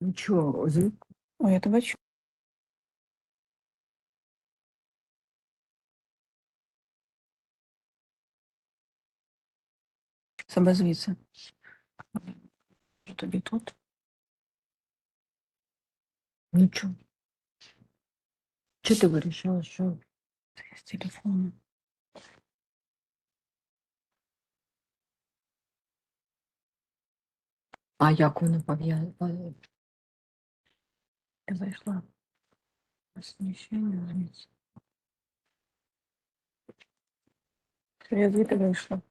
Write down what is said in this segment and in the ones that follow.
Нічого, звідки? Ой, я тебе бачу. Себе звідси. Тобі тут. Нічого. Чи ти вирішила, що з телефону. а як вони пов'язали? Я зайшла. Освіщення звідси. Все, я звідти вийшла.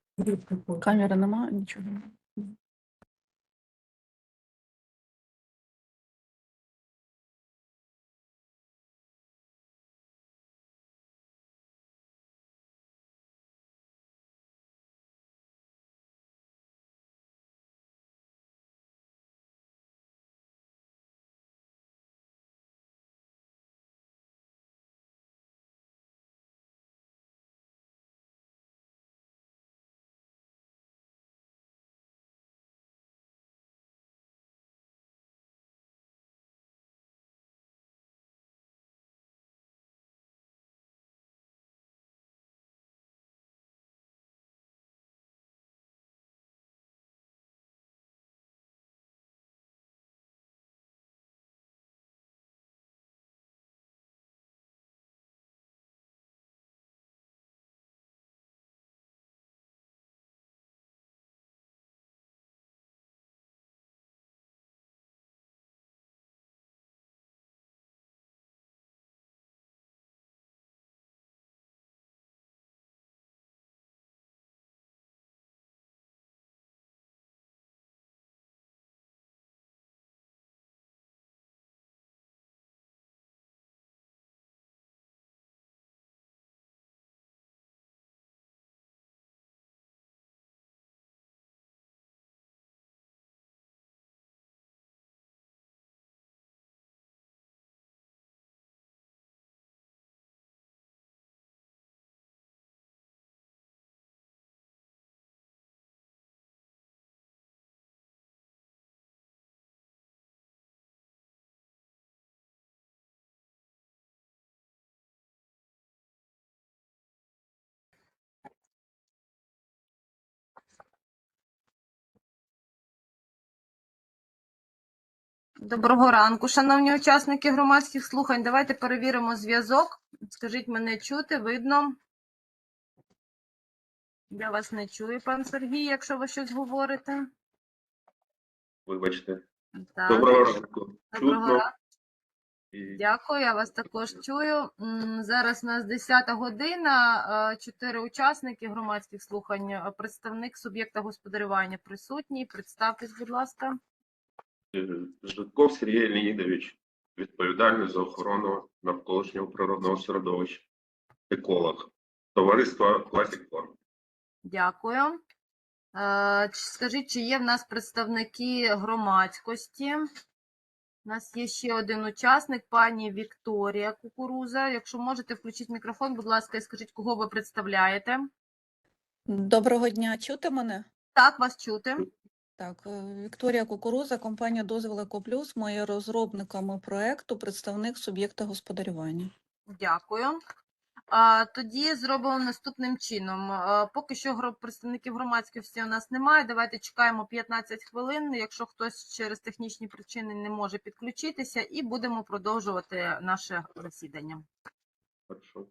Камери нема, нічого нема. Доброго ранку, шановні учасники громадських слухань. Давайте перевіримо зв'язок. Скажіть, мене чути, видно? Я вас не чую, пан Сергій, якщо ви щось говорите. Вибачте. Так. Доброго ранку. Доброго ранку. І Дякую, я вас також чую. Зараз у нас 10 година. Чотири учасники громадських слухань. Представник суб'єкта господарювання присутній. Представтесь, будь ласка. Е, Житков Сергій Леонідович, відповідальний за охорону навколишнього природного середовища, еколог, товариство Classic Farm. Дякую. Е, Скажіть, чи є в нас представники громадськості? У нас є ще один учасник, пані Вікторія Кукуруза. Якщо можете, включіть мікрофон, будь ласка, і скажіть, кого ви представляєте. Доброго дня, чути мене? Так, вас чути. Так, е, Вікторія Кукуруза, компанія Дозвіл Екоплюс. Ми є розробниками проекту, представник суб'єкта господарювання. Дякую. Тоді зробимо наступним чином. Поки що гро- представників громадськості у нас немає. Давайте чекаємо 15 хвилин, якщо хтось через технічні причини не може підключитися, і будемо продовжувати наше засідання. Хорошо.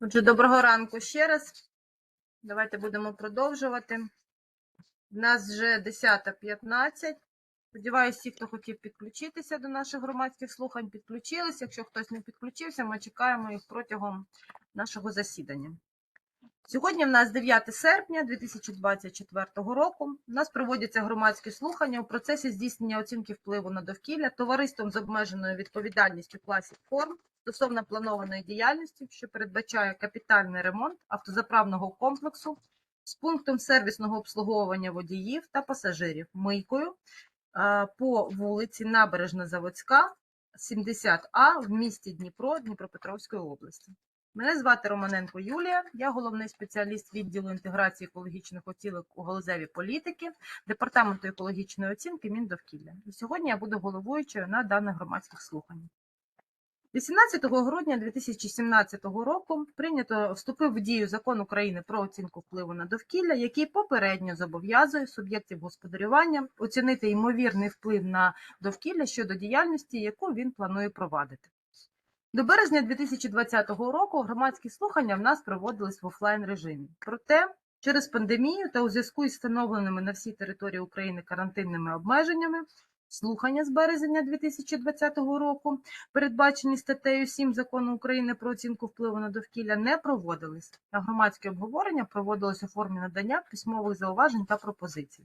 Отже, доброго ранку ще раз. Давайте будемо продовжувати. У нас вже 10.15. Сподіваюся, всі, хто хотів підключитися до наших громадських слухань, підключилися. Якщо хтось не підключився, ми чекаємо їх протягом нашого засідання. Сьогодні в нас 9 серпня 2024 року. У нас проводяться громадські слухання у процесі здійснення оцінки впливу на довкілля товариством з обмеженою відповідальністю класів форм стосовно планованої діяльності, що передбачає капітальний ремонт автозаправного комплексу з пунктом сервісного обслуговування водіїв та пасажирів мийкою по вулиці Набережна Заводська, 70А в місті Дніпро Дніпропетровської області. Мене звати Романенко Юлія, я головний спеціаліст відділу інтеграції екологічних оцінок у галузеві політики Департаменту екологічної оцінки Міндовкілля. І сьогодні я буду головуючою на даних громадських слуханнях. 18 грудня 2017 року прийнято вступив в дію закон України про оцінку впливу на довкілля, який попередньо зобов'язує суб'єктів господарювання оцінити ймовірний вплив на довкілля щодо діяльності, яку він планує провадити. До березня 2020 року громадські слухання в нас проводились в офлайн режимі. Проте через пандемію та у зв'язку із встановленими на всій території України карантинними обмеженнями слухання з березня 2020 року, передбачені статтею 7 закону України про оцінку впливу на довкілля, не проводились, а громадське обговорення проводилось у формі надання письмових зауважень та пропозицій.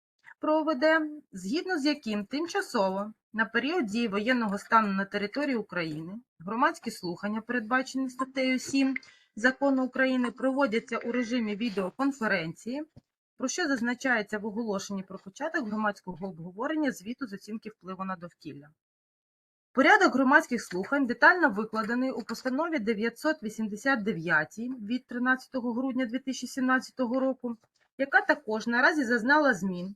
про ОВД, згідно з яким тимчасово на період дії воєнного стану на території України громадські слухання, передбачені статтею 7 закону України, проводяться у режимі відеоконференції, про що зазначається в оголошенні про початок громадського обговорення звіту з оцінки впливу на довкілля. Порядок громадських слухань детально викладений у постанові 989 від 13 грудня 2017 року, яка також наразі зазнала змін,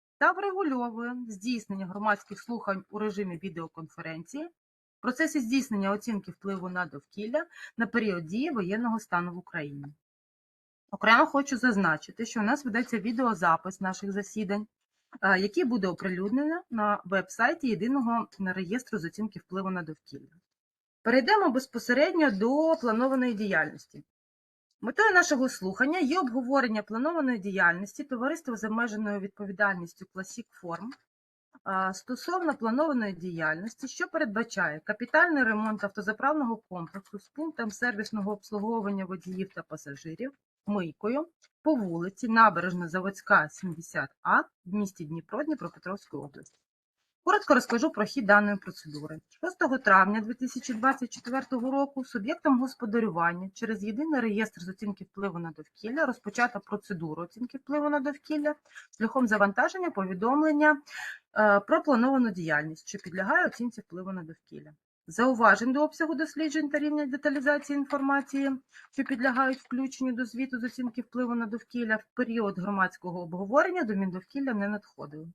та врегульовує здійснення громадських слухань у режимі відеоконференції в процесі здійснення оцінки впливу на довкілля на період дії воєнного стану в Україні. Окремо хочу зазначити, що у нас ведеться відеозапис наших засідань, який буде оприлюднено на веб-сайті єдиного реєстру з оцінки впливу на довкілля. Перейдемо безпосередньо до планованої діяльності. Метою нашого слухання є обговорення планованої діяльності товариства з обмеженою відповідальністю Classic Form стосовно планованої діяльності, що передбачає капітальний ремонт автозаправного комплексу з пунктом сервісного обслуговування водіїв та пасажирів, мийкою по вулиці Набережна Заводська, 70А в місті Дніпро Дніпропетровської області. Коротко розкажу про хід даної процедури. 6 травня 2024 року суб'єктом господарювання через єдиний реєстр з оцінки впливу на довкілля розпочата процедуру оцінки впливу на довкілля шляхом завантаження повідомлення е, про плановану діяльність, що підлягає оцінці впливу на довкілля. Зауважень до обсягу досліджень та рівня деталізації інформації, що підлягають включенню до звіту з оцінки впливу на довкілля в період громадського обговорення до Міндовкілля не надходили.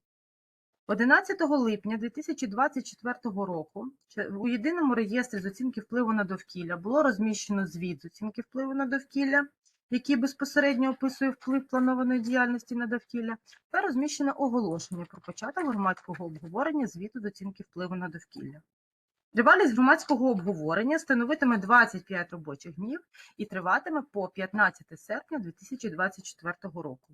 11 липня 2024 року у єдиному реєстрі з оцінки впливу на довкілля було розміщено звіт з оцінки впливу на довкілля, який безпосередньо описує вплив планованої діяльності на довкілля, та розміщено оголошення про початок громадського обговорення звіту з оцінки впливу на довкілля. Тривалість громадського обговорення становитиме 25 робочих днів і триватиме по 15 серпня 2024 року.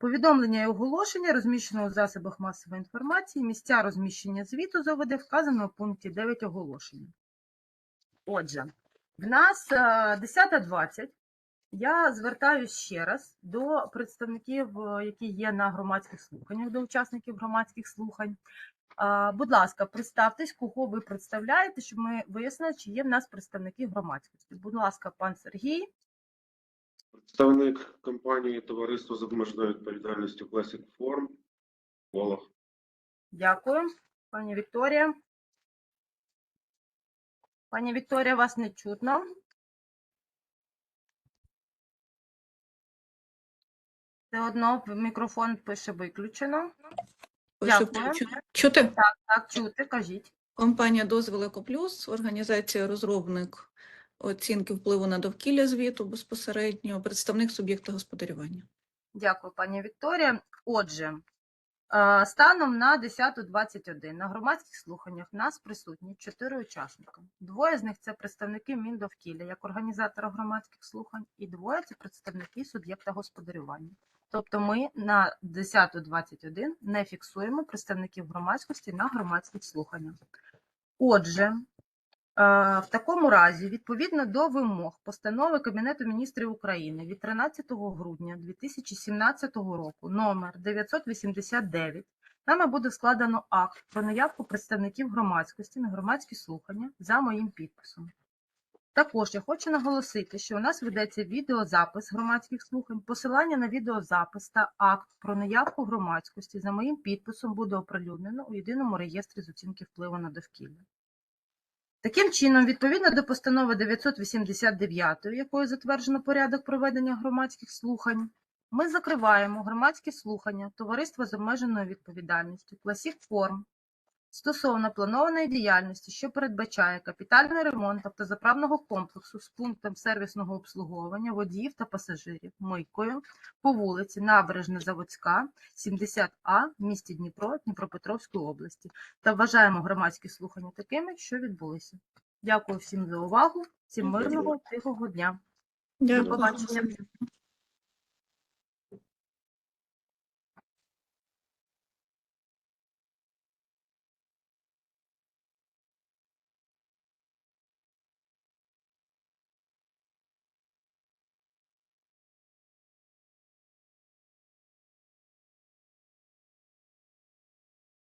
Повідомлення і оголошення розміщено у засобах масової інформації. Місця розміщення звіту з вказано у пункті 9 оголошення. Отже, В нас е, 10.20. Я звертаюсь ще раз до представників, е, які є на громадських слуханнях, до учасників громадських слухань. Будь ласка, представтесь, кого ви представляєте, щоб ми вияснили, чи є в нас представники громадськості. Будь ласка, пан Сергій. Представник компанії Товариство з обмеженою відповідальністю Classic Form. Волох. Дякую. Пані Вікторія. Пані Вікторія, вас не чутно. Все одно мікрофон пише виключено. Пише, Дякую. Чути? Так, чути, кажіть. Компанія Дозвіл Екоплюс, організація розробник оцінки впливу на довкілля звіту безпосередньо, представник суб'єкта господарювання. Дякую, пані Вікторія. Отже, е, станом на 10.21 на громадських слуханнях нас присутні чотири учасника. Двоє з них це представники Міндовкілля як організатора громадських слухань, і двоє це представники суб'єкта господарювання. Тобто ми на 10.21 не фіксуємо представників громадськості на громадських слуханнях. Отже, в такому разі, відповідно до вимог постанови Кабінету міністрів України від 13 грудня 2017 року, номер 989, нами буде складено акт про наявку представників громадськості на громадські слухання за моїм підписом. Також я хочу наголосити, що у нас ведеться відеозапис громадських слухань. Посилання на відеозапис та акт про наявку громадськості за моїм підписом буде оприлюднено у єдиному реєстрі з оцінки впливу на довкілля. Таким чином, відповідно до постанови 989, якою затверджено порядок проведення громадських слухань, ми закриваємо громадські слухання Товариства з обмеженою відповідальністю Classic Form стосовно планованої діяльності, що передбачає капітальний ремонт автозаправного комплексу з пунктом сервісного обслуговування водіїв та пасажирів мийкою по вулиці Набережна Заводська, 70А в місті Дніпро, Дніпропетровської області та вважаємо громадські слухання такими, що відбулися. Дякую всім за увагу. Всім мирного тихого дня. До побачення.